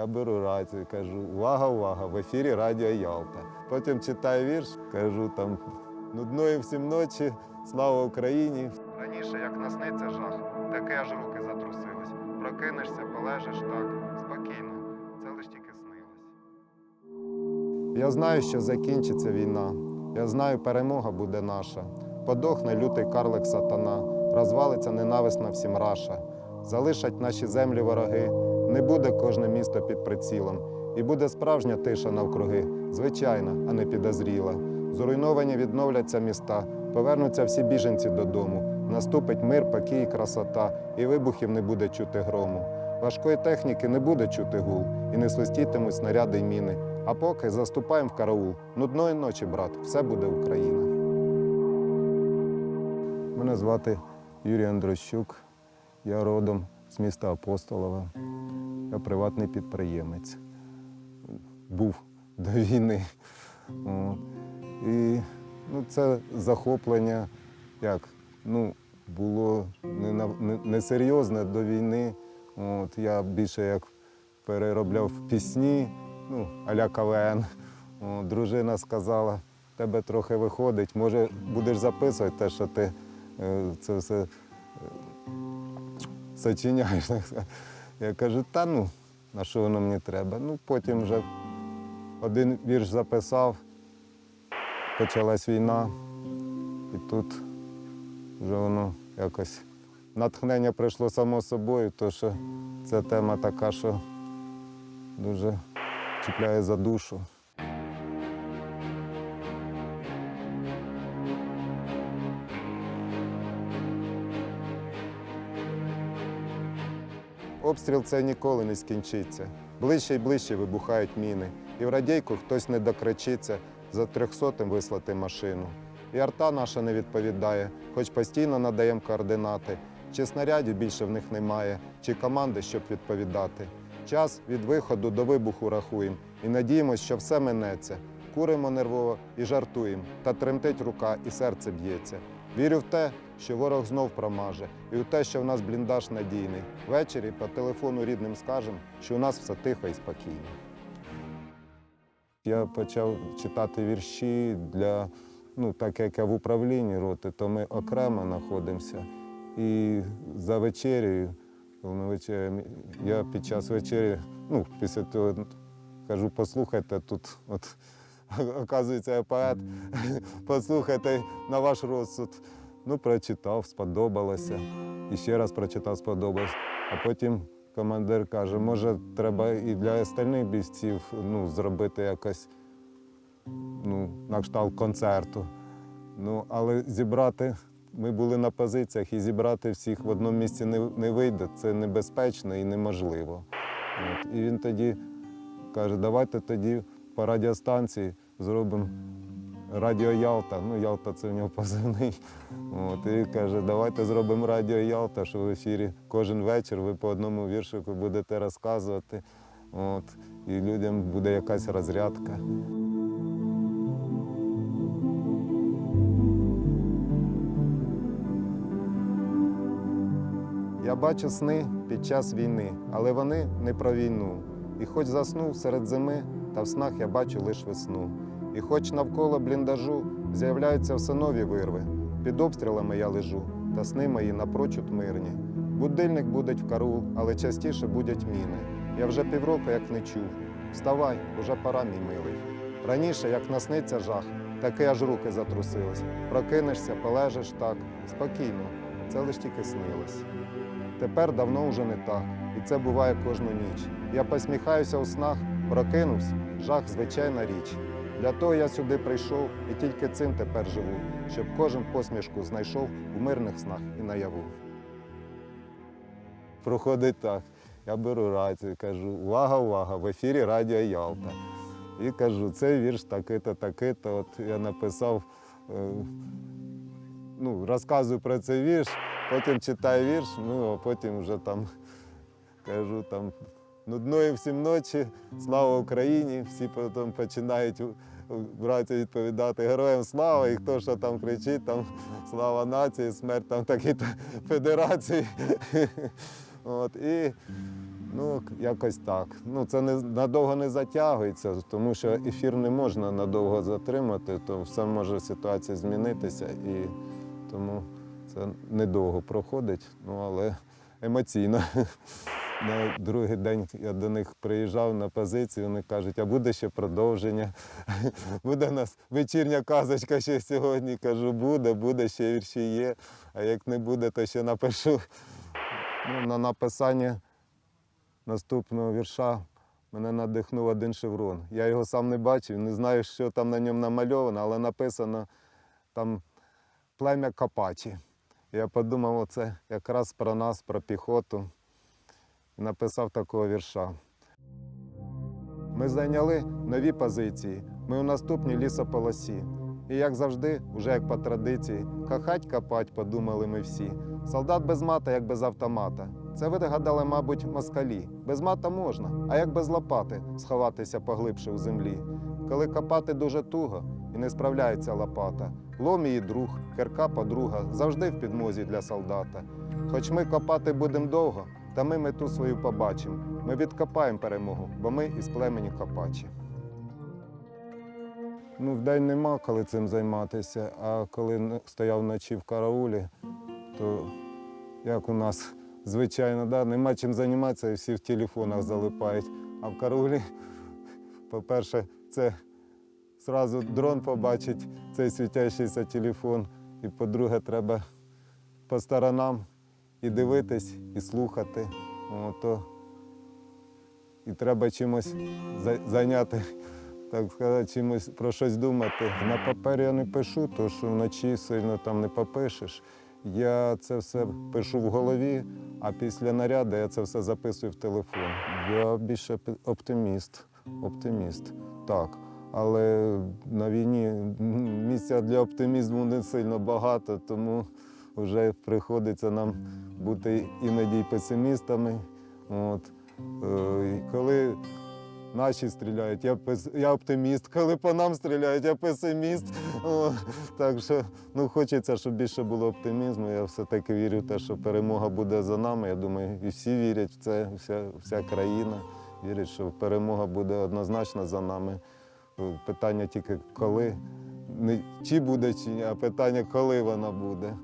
Я беру рацію, кажу, увага, увага, в ефірі Радіо Ялта. Потім читаю вірш, кажу там нудної всім ночі, слава Україні. Раніше, як насниться жах, таки аж руки затрусились. Прокинешся, полежиш так, спокійно. Це лиш тільки снилось. Я знаю, що закінчиться війна. Я знаю, перемога буде наша. Подохне лютий карлик сатана, розвалиться ненависна всім раша. Залишать наші землі вороги, не буде кожне місто під прицілом. І буде справжня тиша навкруги, звичайна, а не підозріла. Зруйновані відновляться міста, повернуться всі біженці додому. Наступить мир, покій, красота, і вибухів не буде чути грому. Важкої техніки не буде чути гул, і не свистітимуть снаряди й міни. А поки заступаємо в караул. Нудної ночі, брат, все буде Україна. Мене звати Юрій Андрощук. Я родом з міста Апостолове. Я приватний підприємець. Був до війни. І ну, це захоплення як, ну, було несерйозне до війни. От, я більше як переробляв пісні, ну, а-ля КВН. От, дружина сказала, тебе трохи виходить, може будеш записувати те, що ти е, це все е, сочиняєш. Я кажу, та ну, на що воно мені треба? Ну, потім вже один вірш записав, почалась війна, і тут вже воно якось натхнення прийшло само собою, то що ця тема така, що дуже чіпляє за душу. Обстріл це ніколи не скінчиться. Ближче й ближче вибухають міни. І в радійку хтось не докричиться за трьохсотим вислати машину. І арта наша не відповідає, хоч постійно надаємо координати. Чи снарядів більше в них немає, чи команди, щоб відповідати. Час від виходу до вибуху рахуємо і надіємося, що все минеться. Куримо нервово і жартуємо, та тремтить рука і серце б'ється. Вірю в те, що ворог знов промаже, і в те, що в нас бліндаж надійний. Ввечері по телефону рідним скажемо, що у нас все тихо і спокійно. Я почав читати вірші для, ну, так як я в управлінні роти, то ми окремо знаходимося. І за вечерею, коли ми вечеряємо, я під час вечері, ну, після того кажу, послухайте, тут от, оказується, я поет, послухайте на ваш розсуд. Ну, прочитав, сподобалося. І ще раз прочитав, сподобалось. А потім командир каже, може, треба і для остальних бійців ну, зробити якось ну, на кшталт концерту. Ну, але зібрати, ми були на позиціях, і зібрати всіх в одному місці не, не вийде. Це небезпечно і неможливо. От. І він тоді каже, давайте тоді по радіостанції зробимо Радіо Ялта. Ну, Ялта це в нього позивний. От, і каже, давайте зробимо Радіо Ялта, що в ефірі кожен вечір ви по одному віршику будете розказувати. От, і людям буде якась розрядка. Я бачу сни під час війни, але вони не про війну. І хоч заснув серед зими, та в снах я бачу лиш весну. І хоч навколо бліндажу з'являються все нові вирви, під обстрілами я лежу, та сни мої напрочуд мирні. Будильник будить в караул, але частіше будять міни. Я вже півроку як не чув. Вставай, уже пора, мій милий. Раніше, як насниться жах, таки аж руки затрусились. Прокинешся, полежиш так, спокійно, це лиш тільки снилось. Тепер давно вже не так, і це буває кожну ніч. Я посміхаюся у снах, прокинувся, жах звичайна річ. Для того я сюди прийшов і тільки цим тепер живу, щоб кожен посмішку знайшов у мирних снах і наяву. Проходить так. Я беру рацію, кажу, увага, увага, в ефірі Радіо Ялта. І кажу, цей вірш такий-то, такий-то. От я написав, е, ну, розказую про цей вірш, потім читаю вірш, ну а потім вже там кажу там нудної всім ночі, слава Україні. Всі потім починають брати відповідати героям слава, і хто що там кричить, там слава нації, смерть там такій-то федерації. От, і Ну, якось так. Ну, це не, надовго не затягується, тому що ефір не можна надовго затримати, то все може ситуація змінитися і тому це недовго проходить, ну але емоційно. На другий день я до них приїжджав на позицію, вони кажуть, а буде ще продовження. Буде у нас вечірня казочка ще сьогодні. Кажу, буде, буде, ще вірші є. А як не буде, то ще напишу. Ну, на написання наступного вірша мене надихнув один шеврон. Я його сам не бачив, не знаю, що там на ньому намальовано, але написано там плем'я Капачі. Я подумав, оце якраз про нас, про піхоту. Написав такого вірша. Ми зайняли нові позиції. Ми у наступній лісополосі. І як завжди, вже як по традиції, кахать копать, подумали ми всі. Солдат без мата, як без автомата. Це ви догадали, мабуть, москалі. Без мата можна, а як без лопати сховатися поглибше в землі. Коли копати дуже туго і не справляється лопата. Лом її друг, кирка подруга, завжди в підмозі для солдата. Хоч ми копати будемо довго, та ми мету свою побачимо. Ми відкопаємо перемогу, бо ми із племені Копачі. Ну, вдень нема коли цим займатися, а коли стояв вночі в караулі, то як у нас звичайно, да, нема чим займатися, і всі в телефонах залипають. А в караулі, по-перше, це зразу дрон побачить, цей світящийся телефон. І по-друге, треба по сторонам і дивитись, і слухати. О, і треба чимось зайняти, так сказати, чимось про щось думати. На папері я не пишу, тому що вночі сильно там не попишеш. Я це все пишу в голові, а після наряду я це все записую в телефон. Я більше оптиміст. Оптиміст, так. Але на війні місця для оптимізму не сильно багато, тому вже приходиться нам бути іноді песимістами. От. Е, Коли наші стріляють, я, пес- я оптиміст. Коли по нам стріляють, я песиміст. Так що ну, хочеться, щоб більше було оптимізму. Я все-таки вірю в те, що перемога буде за нами. Я думаю, і всі вірять в це, вся, вся країна вірить, що перемога буде однозначно за нами. Е, Питання тільки коли. Не чи буде, чи ні, а питання, коли вона буде.